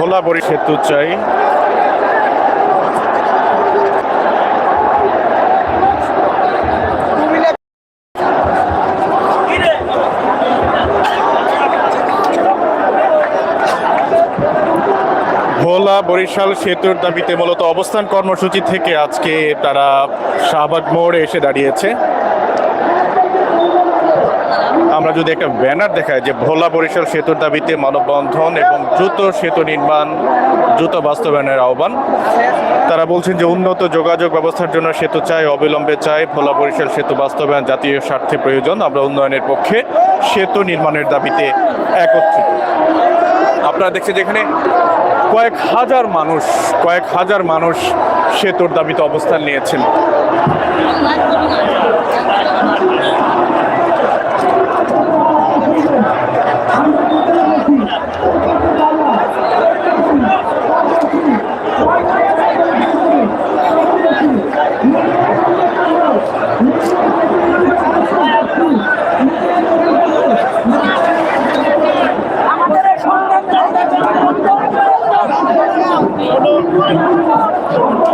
ভোলা বড়ি সেতু চাই। ভোলা বরিশাল সেতুর দাবিতে মূলত অবস্থান কর্মসূচি থেকে আজকে তারা শাহবাগ মোড়ে এসে দাঁড়িয়েছে। আমরা যদি একটা ব্যানার দেখাই যে ভোলা বরিশাল সেতুর দাবিতে মানববন্ধন এবং দ্রুত সেতু নির্মাণ, দ্রুত বাস্তবায়নের আহ্বান, তারা বলছেন যে উন্নত যোগাযোগ ব্যবস্থার জন্য সেতু চাই, অবিলম্বে চাই, ভোলা বরিশাল সেতু বাস্তবায়ন জাতীয় স্বার্থে প্রয়োজন। আমরা উন্নয়নের পক্ষে সেতু নির্মাণের দাবিতে একত্রিত। আপনারা দেখছেন যেখানে কয়েক হাজার মানুষ, কয়েক হাজার মানুষ সেতুর দাবিতে অবস্থান নিয়েছেন। Oh, no.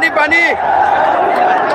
পানি পানি।